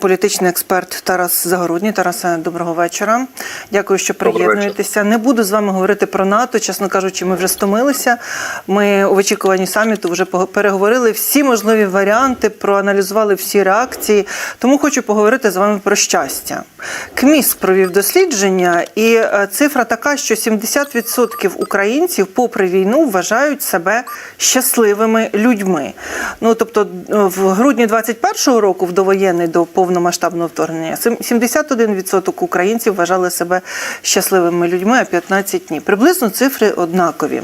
Політичний експерт Тарас Загородній. Тарасе, доброго вечора. Дякую, що приєднуєтеся. Не буду з вами говорити про НАТО. Чесно кажучи, ми вже стомилися. Ми у очікуванні саміту вже переговорили всі можливі варіанти, проаналізували всі реакції. Тому хочу поговорити з вами про щастя. КМІС провів дослідження, і е, цифра така, що 70% українців, попри війну, вважають себе щасливими людьми. Ну тобто, е, в грудні 21-го року, в довоєнний до повномасштабного вторгнення, 71% українців вважали себе щасливими людьми, а 15 ні. Приблизно цифри однакові.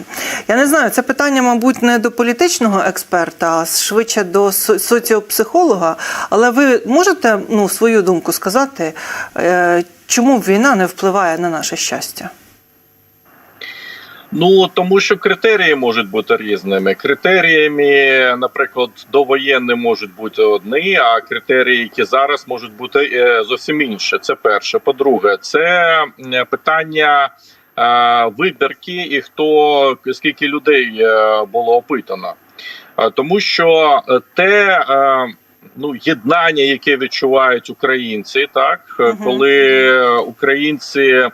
Я не знаю, це питання, мабуть, не до політичного експерта, а швидше до соціопсихолога. Але ви можете ну, свою думку сказати, е, чому війна не впливає на наше щастя? Ну тому що критерії можуть бути різними. Критеріями, наприклад, довоєнні можуть бути одні, а критерії, які зараз можуть бути е, зовсім інші. Це перше. По-друге, це е, питання е, вибірки і хто скільки людей було опитано. Тому що те. Ну, єднання, яке відчувають українці, так Мгм. коли українці е,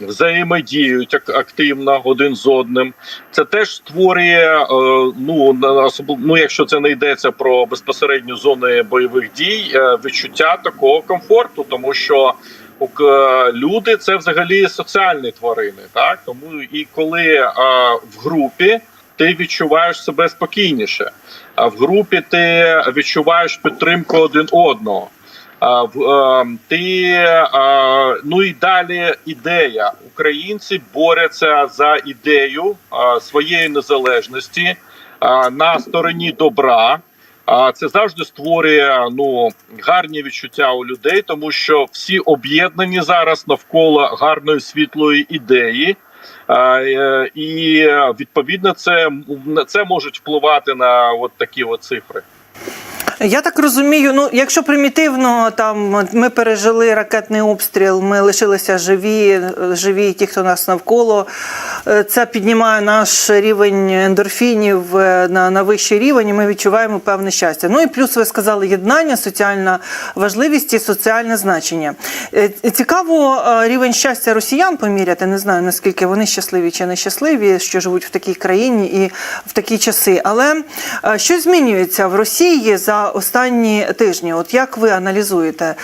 взаємодіють ак- активно один з одним. Це теж створює, е, ну ну, якщо це не йдеться про безпосередню зони бойових дій, е, відчуття такого комфорту, тому що люди це взагалі соціальні тварини, так тому і коли е, в групі. Ти відчуваєш себе спокійніше, а в групі ти відчуваєш підтримку один одного. А, в- е, ти ну і далі ідея. Українці борються за ідею своєї незалежності на стороні добра. Це завжди створює ну гарні відчуття у людей, тому що всі об'єднані зараз навколо гарної світлої ідеї. Е, І відповідно це це можуть впливати на от такі от цифри. Я так розумію, ну якщо примітивно, там ми пережили ракетний обстріл, ми лишилися живі, живі ті, хто нас навколо. Е, Це піднімає наш рівень ендорфінів е, на, на вищий рівень, і ми відчуваємо певне щастя. Ну і плюс ви сказали єднання, соціальна важливість і соціальне значення. Е, Цікаво рівень щастя росіян поміряти. Не знаю наскільки вони щасливі чи нещасливі, що живуть в такій країні і в такі часи. Але що змінюється в Росії за останні тижні? От як ви аналізуєте?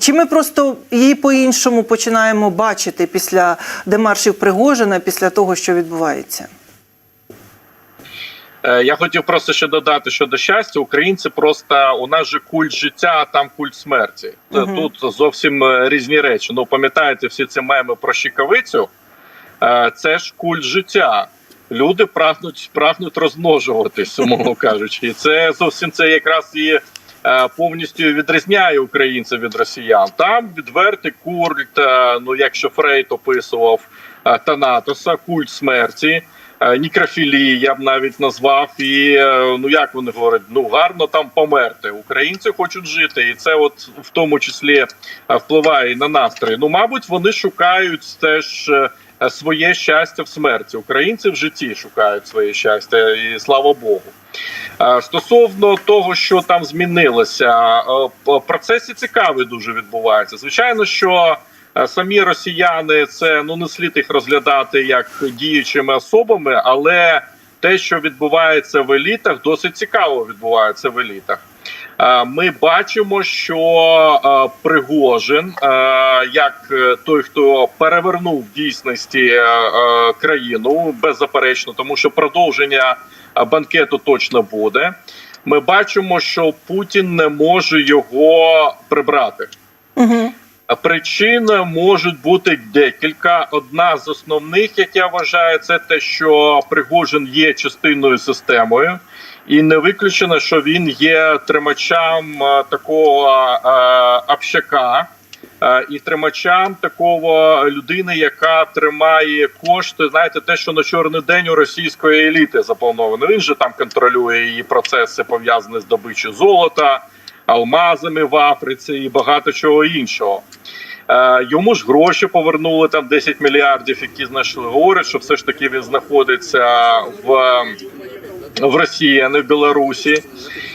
Чи ми просто її по-іншому починаємо бачити після демаршів Пригожина, після того, що відбувається? Е, Я хотів просто ще додати щодо щастя. Українці просто у нас же культ життя, а там культ смерті. Мгм. Тут зовсім е, різні речі. Ну пам'ятаєте всі ці меми про щикавицю? Е, Це ж культ життя. Люди прагнуть прагнуть розмножуватись, умовно кажучи, і це зовсім це якраз і е, повністю відрізняє українців від росіян. Там відвертий культ, е, ну якщо Фрейд описував е, Танатоса, культ смерті. Нікрофілії я б навіть назвав, і ну як вони говорять, ну гарно там померти. Українці хочуть жити, і це, от в тому числі, впливає на настрої. Ну, мабуть, вони шукають теж своє щастя в смерті. Українці в житті шукають своє щастя, і слава Богу. Е, Стосовно того, що там змінилося, е, п- цікаві дуже відбуваються. Звичайно, що е, самі росіяни це ну не слід їх розглядати як діючими особами, але те, що відбувається в елітах, досить цікаво відбувається в елітах. Е, Ми бачимо, що е, Пригожин, е, як той, хто перевернув в дійсності країну, беззаперечно, тому що продовження банкету точно буде. Ми бачимо, що Путін не може його прибрати. Угу. Причин можуть бути декілька. Одна з основних, як я вважаю, це те, що Пригожин є частиною системою, і не виключено, що він є тримачем е, такого е, общака. е, І тримачам такого людини, яка тримає кошти, знаєте, те, що на чорний день у російської еліти заплановано. Він же там контролює її процеси, пов'язані з добичою золота, алмазами в Африці і багато чого іншого. Йому ж гроші повернули там 10 мільярдів, які знайшли. Говорять, що все ж таки він знаходиться в, в Росії, а не в Білорусі.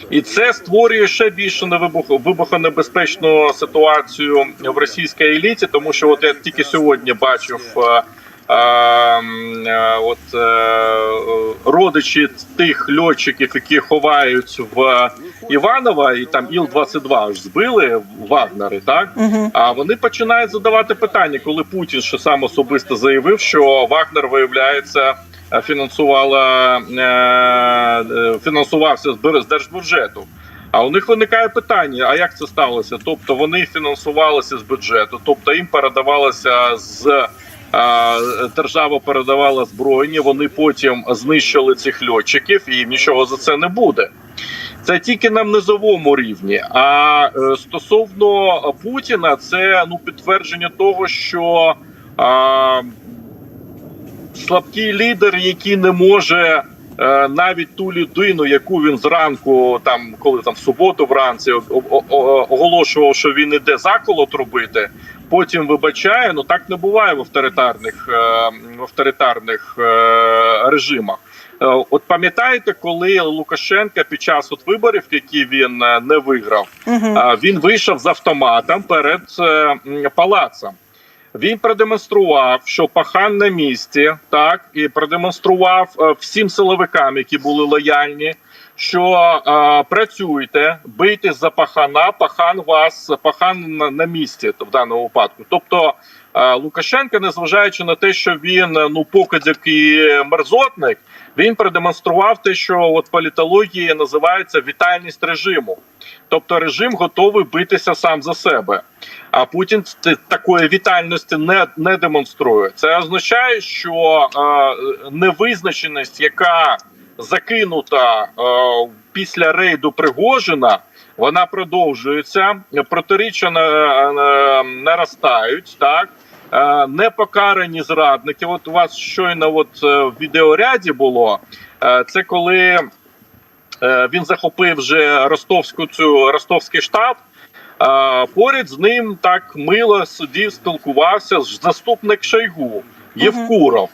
І це створює ще більше вибухонебезпечну ситуацію в російській еліті, тому що от я тільки сьогодні бачив. е, е, е, От родичі тих льотчиків, які ховають в Іванова, і там Іл-22 ж збили Вагнери, так Угу. а вони починають задавати питання, коли Путін ще сам особисто заявив, що Вагнер виявляється фінансувала е, е, фінансувався з держбюджету. А у них виникає питання: а як це сталося? Тобто вони фінансувалися з бюджету, тобто їм передавалося з е, держава передавала збройні. Вони потім знищили цих льотчиків, і нічого за це не буде. Це тільки на низовому рівні. А стосовно Путіна, це ну підтвердження того, що а, слабкий лідер, який не може е, навіть ту людину, яку він зранку, там коли там в суботу вранці о- о- о- оголошував, що він іде заколот робити. Потім вибачає, ну так не буває в авторитарних, е, в авторитарних е, режимах. Е, От пам'ятаєте, коли Лукашенка під час от виборів, які він не виграв, Угу. він вийшов з автоматом перед палацом. Він продемонстрував, що пахан на місці, так і продемонстрував е, всім силовикам, які були лояльні, що е, працюйте, бийте за пахана, пахан вас, пахан на, на місці в даному випадку. Тобто Лукашенко, незважаючи на те, що він е, ну покидьок і мерзотник, він продемонстрував те, що от політології називається вітальність режиму. Тобто режим готовий битися сам за себе. А Путін такої вітальності не, не демонструє. Це означає, що е, невизначеність, яка закинута е, після рейду Пригожина, вона продовжується. Протиріччя на, на, наростають так. Е, Непокарані зрадники. От у вас щойно от е, в відеоряді було. е, Це коли він захопив вже ростовську цю ростовський штаб. Поряд з ним так мило сидів, спілкувався заступник Шойгу Євкуров.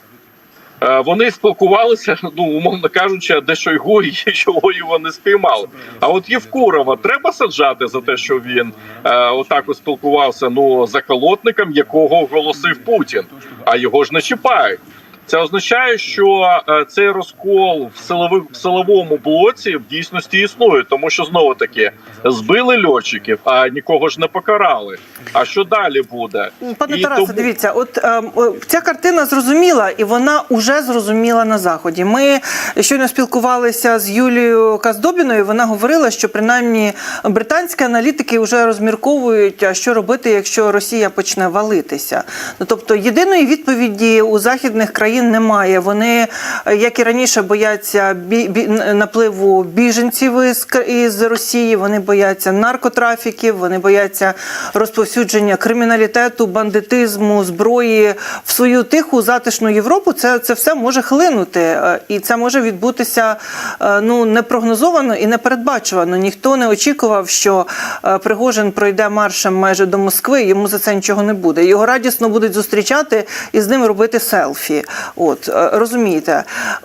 Е, Вони спілкувалися, ну умовно кажучи, де Шойгу і чого його не спіймали. А от Євкурова треба саджати за те, що він е, отак от спілкувався ну за колотником, якого оголосив Путін, а його ж не чіпають. Це означає, що е, цей розкол в силових в силовому блоці в дійсності існує, тому що знову таки збили льотчиків, а нікого ж не покарали. А що далі буде? Пане І Тарасе, тому- дивіться, от е, ця картина зрозуміла, і вона уже зрозуміла на заході. Ми щойно спілкувалися з Юлією Каздобіною. Вона говорила, що принаймні британські аналітики вже розмірковують, а що робити, якщо Росія почне валитися. Ну тобто єдиної відповіді у західних країн немає. Вони, е, як і раніше, бояться бі, бі, напливу біженців із, із Росії. Вони бояться наркотрафіків, вони бояться розповсюдження криміналітету, бандитизму, зброї в свою тиху затишну Європу. Це, це все може хлинути, е, і це може відбутися е, ну непрогнозовано і непередбачувано. Ніхто не очікував, що е, Пригожин пройде маршем майже до Москви. Йому за це нічого не буде. Його радісно будуть зустрічати і з ним робити селфі. От е, розумієте,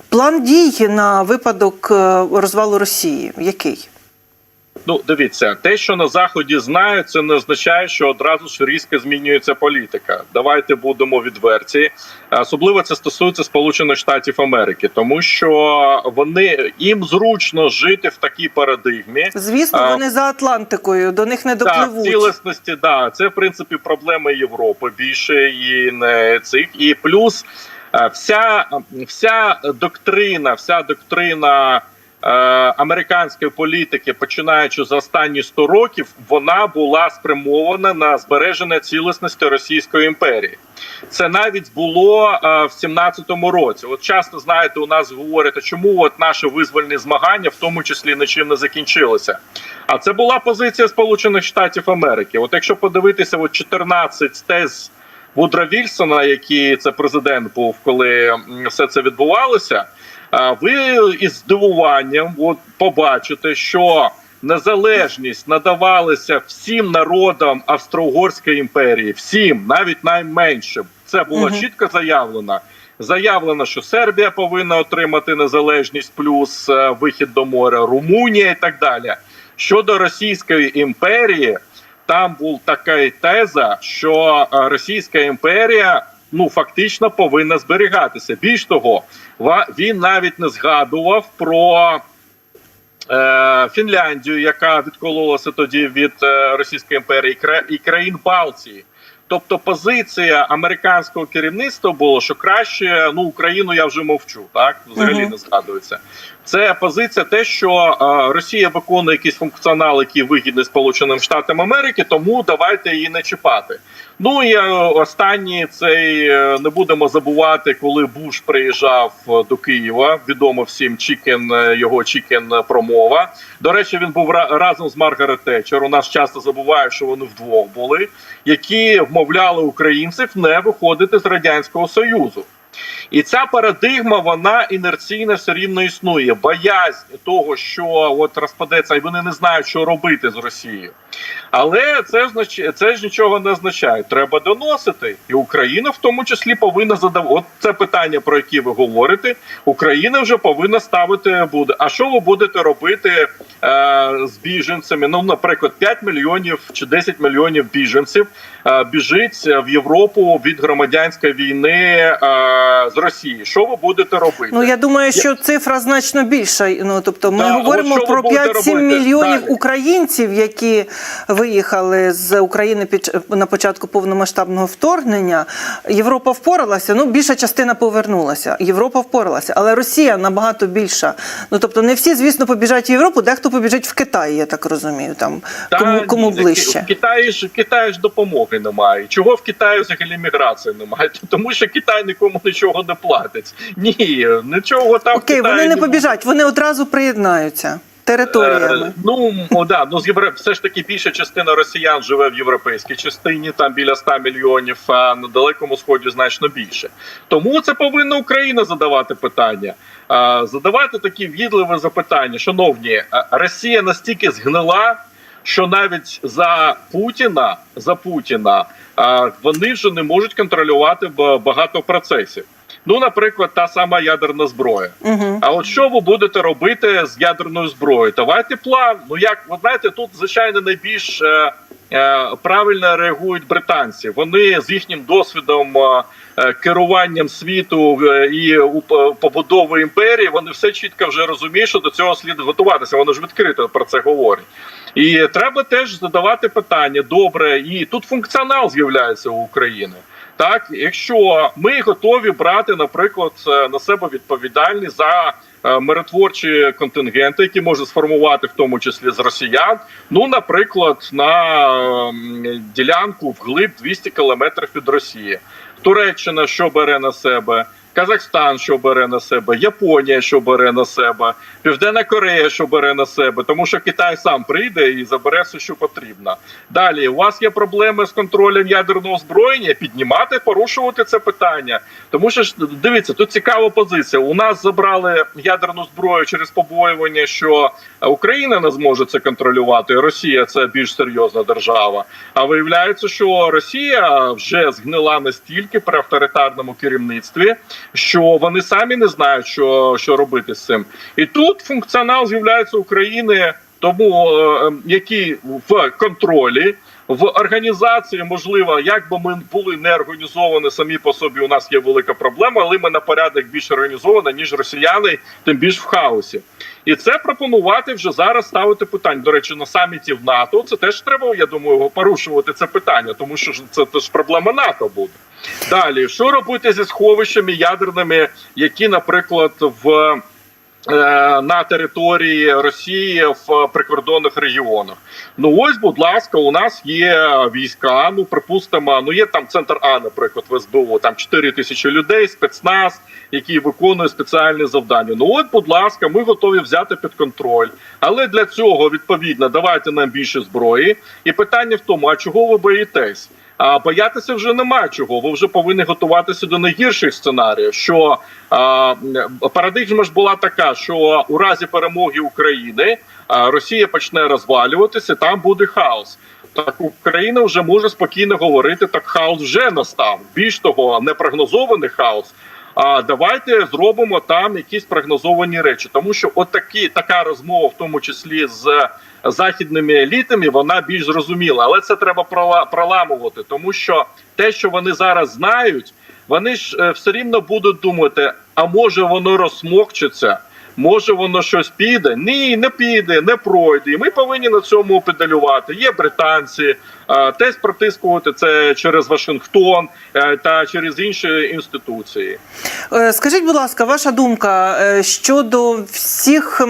план дій на випадок е, розвалу Росії який? Ну, дивіться, те, що на заході знають, це не означає, що одразу ж різко змінюється політика. Давайте будемо відверті. Особливо це стосується Сполучених Штатів Америки, тому що вони їм зручно жити в такій парадигмі. Звісно, А, вони за Атлантикою, до них не Так, допливуть. цілісності, да, це в принципі проблеми Європи більше і не цих. І плюс вся, вся доктрина, вся доктрина. е, Американської політики, починаючи з останні 100 років, вона була спрямована на збереження цілісності Російської імперії. Це навіть було е, в 17-му році. От часто знаєте, у нас говорять, чому от наші визвольні змагання, в тому числі нічим не закінчилися. А це була позиція Сполучених Штатів Америки. От якщо подивитися, от 14 тез Вудра Вільсона, який це президент був, коли все це відбувалося. Ви із здивуванням от побачите, що незалежність надавалася всім народам Австро-Угорської імперії, всім, навіть найменшим. Це було Мгм. чітко заявлено. Заявлено, що Сербія повинна отримати незалежність плюс е, вихід до моря, Румунія і так далі. Щодо Російської імперії, там була така теза, що е, Російська імперія ну фактично повинна зберігатися. Більш того, він навіть не згадував про е, Фінляндію, яка відкололася тоді від е, Російської імперії, і країн Балтії. Тобто позиція американського керівництва було, що краще ну Україну я вже мовчу, так взагалі Мгм. не згадується. Це позиція, те, що е, Росія виконує якийсь функціонал, який вигідний Сполученим Штатам Америки, тому давайте її не чіпати. Ну і е, останній цей е, не будемо забувати, коли Буш приїжджав е, до Києва. Відомо всім Чікен, його Чікен промова. До речі, він був ра- разом з Маргарет Тетчер. У нас часто забуває, що вони вдвох були, які вмовляли українців не виходити з радянського союзу. І ця парадигма вона інерційно все рівно існує. Боязнь того, що от розпадеться, і вони не знають, що робити з Росією. Але це це ж нічого не означає. Треба доносити, і Україна в тому числі повинна задавати. От це питання, про які ви говорите. Україна вже повинна ставити буде. А що ви будете робити е, з біженцями? Ну, наприклад, 5 мільйонів чи 10 мільйонів біженців е, біжить в Європу від громадянської війни е, з Росії. Що ви будете робити? Ну я думаю, що цифра значно більша. Ну тобто, ми Да, говоримо про будете 5-7 мільйонів далі? українців, які виїхали з України під на початку повномасштабного вторгнення. Європа впоралася. Ну більша частина повернулася. Європа впоралася, але Росія набагато більша. Ну тобто, не всі, звісно, побіжать в Європу, дехто побіжить в Китай, я так розумію. Там Та кому кому ні, ближче. В Китаї ж в Китаї ж допомоги немає. Чого в Китаї взагалі міграції немає? Тому що Китай нікому нічого не платить. Ні, нічого там. Окей, Китаї вони не буде. побіжать, вони одразу приєднаються територіями. Е, Ну о, да, ну з євро... все ж таки більша частина росіян живе в європейській частині, там біля 100 мільйонів, а на далекому сході значно більше. Тому це повинна Україна задавати питання. А, задавати такі відливі запитання. Шановні, Росія настільки згнила, що навіть за Путіна за Путіна вони вже не можуть контролювати ба- багато процесів. Ну, наприклад, та сама ядерна зброя. Угу. А от що ви будете робити з ядерною зброєю? Давайте план. Ну як ви знаєте, тут звичайно найбільш е, е, правильно реагують британці. Вони з їхнім досвідом е, керуванням світу е, і уп- побудови імперії. Вони все чітко вже розуміють, що до цього слід готуватися. Вони ж відкрито про це говорять. І треба теж задавати питання добре. І тут функціонал з'являється у України. Так, якщо ми готові брати, наприклад, е, на себе відповідальність за е, миротворчі контингенти, які може сформувати в тому числі з росіян, ну, наприклад, на ділянку вглиб 200 кілометрів від Росії, Туреччина, що бере на себе. Казахстан, що бере на себе, Японія, що бере на себе, Південна Корея, що бере на себе, тому що Китай сам прийде і забере все, що потрібно. Далі у вас є проблеми з контролем ядерного озброєння. Піднімати, порушувати це питання. Тому що дивіться, тут цікава позиція. У нас забрали ядерну зброю через побоювання, що Україна не зможе це контролювати. Росія це більш серйозна держава. А виявляється, що Росія вже згнила настільки при авторитарному керівництві, що вони самі не знають, що, що робити з цим. І тут функціонал з'являється України, тому які який в контролі. В організації можливо, як би ми були не організовані самі по собі, у нас є велика проблема, але ми на порядок більш організовані, ніж росіяни, тим більш в хаосі. І це пропонувати вже зараз ставити питання. До речі, на саміті в НАТО це теж треба, я думаю, порушувати це питання, тому що це теж проблема НАТО буде. Далі, що робити зі сховищами ядерними, які, наприклад, в на території Росії в прикордонних регіонах. Ну ось, будь ласка, у нас є війська. Ну припустимо, ну є там центр А, наприклад, в СБУ, там 4 тисячі людей, спецназ, який виконує спеціальні завдання. Ну от, будь ласка, ми готові взяти під контроль. Але для цього відповідно давайте нам більше зброї. І питання в тому: а чого ви боїтесь? А боятися вже немає чого. Ви вже повинні готуватися до найгірших сценаріїв. Що а, парадигма ж була така, що у разі перемоги України а, Росія почне розвалюватися, там буде хаос. Так Україна вже може спокійно говорити, так хаос вже настав. Більш того, непрогнозований хаос. А давайте зробимо там якісь прогнозовані речі, тому що от такі така розмова, в тому числі з західними елітами, вона більш зрозуміла, але це треба проламувати, тому що те, що вони зараз знають, вони ж е, все рівно будуть думати: а може воно розсмокчеться. Може воно щось піде? Ні, не піде, не пройде. І ми повинні на цьому педалювати. Є британці, теж протискувати це через Вашингтон е, та через інші інституції. Е, Скажіть, будь ласка, ваша думка е, щодо всіх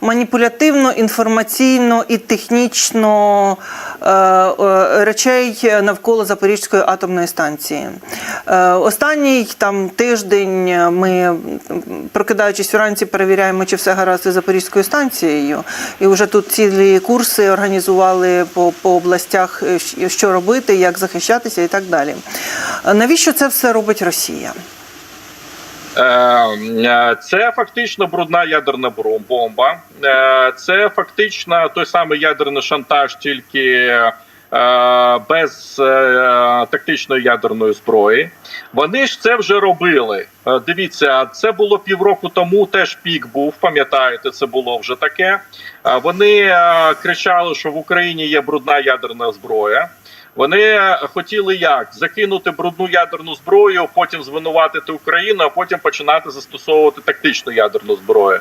маніпулятивно, інформаційно і технічно е, е, речей навколо Запорізької атомної станції. Е, Останній там тиждень ми, прокидаючись вранці, перевіряємо, чи все гаразд із Запорізькою станцією. І вже тут цілі курси організували по, по областях, е, що робити, як захищатися і так далі. Навіщо це все робить Росія? Е, е, Це фактично брудна ядерна бомба. Е, Це фактично той самий ядерний шантаж, тільки без е, тактичної ядерної зброї. Вони ж це вже робили. Е, Дивіться, це було півроку тому. Теж пік був. Пам'ятаєте, це було вже таке. Е, Вони е, кричали, що в Україні є брудна ядерна зброя. Вони хотіли як закинути брудну ядерну зброю, потім звинуватити Україну, а потім починати застосовувати тактичну ядерну зброю.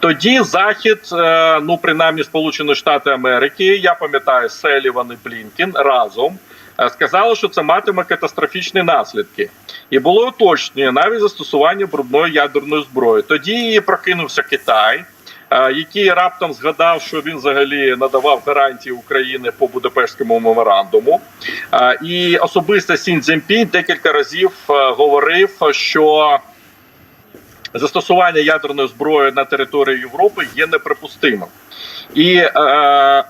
Тоді Захід, е, ну принаймні Сполучені Штати Америки, я пам'ятаю, Селіван і Блінкін разом е, сказали, що це матиме катастрофічні наслідки, і було уточнення навіть застосування брудної ядерної зброї. Тоді прокинувся Китай. Який раптом згадав, що він взагалі надавав гарантії України по Будапештському меморандуму, і особисто Сін Цзіньпінь декілька разів е, говорив, що застосування ядерної зброї на території Європи є неприпустимим. І е,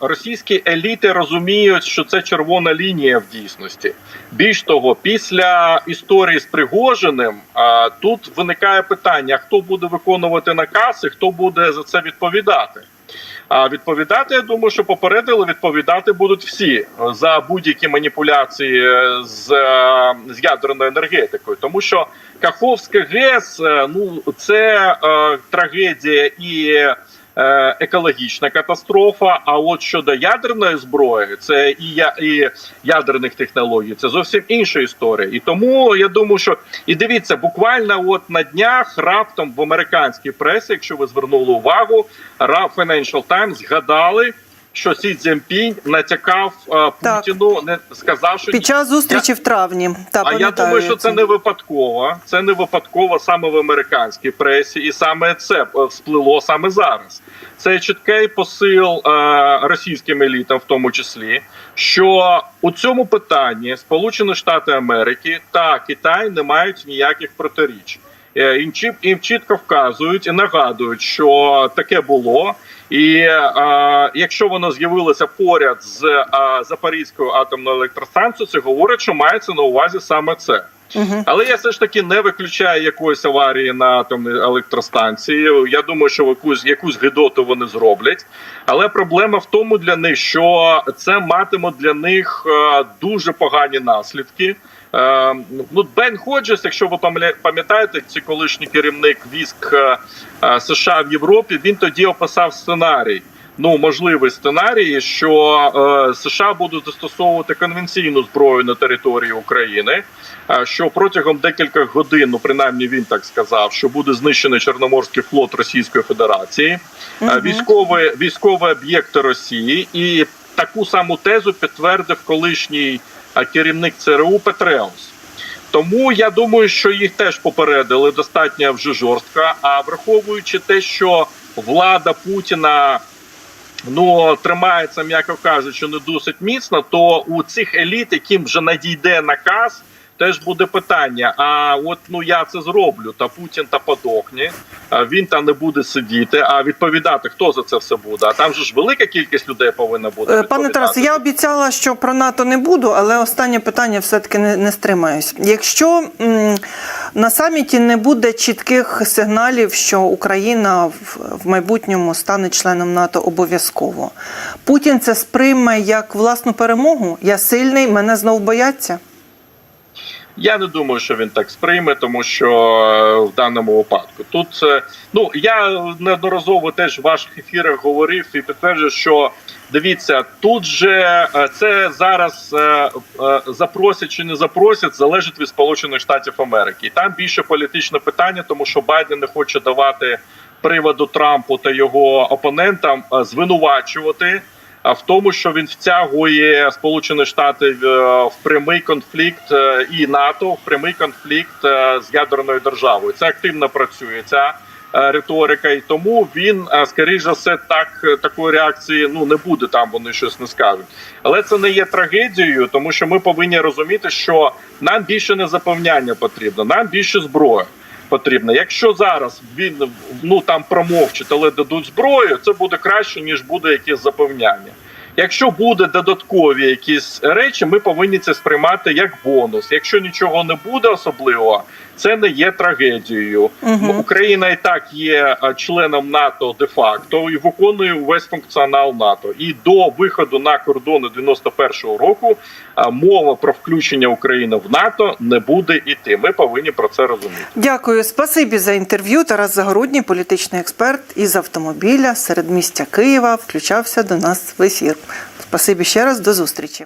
російські еліти розуміють, що це червона лінія в дійсності. Більш того, після історії з Пригожиним е, тут виникає питання: хто буде виконувати наказ і хто буде за це відповідати. А відповідати, я думаю, що попередили, відповідати будуть всі за будь-які маніпуляції е, з, е, з ядерною енергетикою, тому що Каховська ГЕС е, ну це е, трагедія і екологічна катастрофа. А от щодо ядерної зброї, це і я і ядерних технологій, це зовсім інша історія. І тому я думаю, що і дивіться, буквально от на днях раптом в американській пресі, якщо ви звернули увагу, Financial Times згадали. Що Сі Цзіньпінь натякав е, Так. Путіну, не сказав, що Під час зустрічі в травні. Та, а я думаю, що це це. не випадково. Це не випадково саме в американській пресі, і саме це е, всплило саме зараз. Це чіткий посил е, російським елітам, в тому числі, що у цьому питанні Сполучені Штати Америки та Китай не мають ніяких протиріч. Е, Їм їм чітко вказують і нагадують, що таке було. І е, якщо воно з'явилося поряд з е, Запорізькою атомною електростанцією, це говорить, що мається на увазі саме це. Але я все ж таки не виключаю якоїсь аварії на атомній електростанції. Я думаю, що якусь якусь гидоту вони зроблять. Але проблема в тому для них, що це матиме для них е, дуже погані наслідки. Е, Ну, Бен Ходжес, якщо ви пам'я- пам'ятаєте, це колишній керівник військ е, США в Європі. Він тоді описав сценарій. Ну, можливий сценарій, що е, США будуть застосовувати конвенційну зброю на території України. е, Що протягом декількох годин, ну принаймні він так сказав, що буде знищений Чорноморський флот Російської Федерації, е, військові військові об'єкти Росії, і таку саму тезу підтвердив колишній е, керівник ЦРУ Петреус. Тому я думаю, що їх теж попередили достатньо вже жорстко. А враховуючи те, що влада Путіна ну тримається, м'яко кажучи, не досить міцно, то у цих еліт, яким вже надійде наказ. Теж буде питання: а от ну я це зроблю, та Путін та подохне, а він та не буде сидіти. А відповідати хто за це все буде? А там же ж велика кількість людей повинна бути. Е, Пане. Тарасе, я обіцяла, що про НАТО не буду, але останнє питання все-таки не, не стримаюсь. Якщо м, на саміті не буде чітких сигналів, що Україна в, в майбутньому стане членом НАТО обов'язково, Путін це сприйме як власну перемогу. Я сильний, мене знов бояться. Я не думаю, що він так сприйме, тому що е, в даному випадку тут е, ну я неодноразово теж в ваших ефірах говорив і підтверджую, що дивіться, тут же е, це зараз запросять чи не запросять, залежить від Сполучених Штатів Америки. І там більше політичне питання, тому що Байден не хоче давати приводу Трампу та його опонентам звинувачувати. А в тому, що він втягує Сполучені Штати в, е, прямий конфлікт е, і НАТО в прямий конфлікт е, з ядерною державою. Це активно працює ця риторика, і тому він скоріш за все так такої реакції ну не буде. Там вони щось не скажуть. Але це не є трагедією, тому що ми повинні розуміти, що нам більше не запевняння потрібно, нам більше зброї потрібно. Якщо зараз він ну там промовчить, але дадуть зброю, це буде краще ніж буде якесь запевняння. Якщо буде додаткові якісь речі, ми повинні це сприймати як бонус. Якщо нічого не буде особливого, це не є трагедією. Мгм. Україна і так є членом НАТО де-факто і виконує увесь функціонал НАТО. І до виходу на кордони 91-го року мова про включення України в НАТО не буде іти. Ми повинні про це розуміти. Дякую, спасибі за інтерв'ю. Тарас Загородній, політичний експерт із автомобіля серед містя Києва, включався до нас в ефір. Спасибі ще раз, до зустрічі.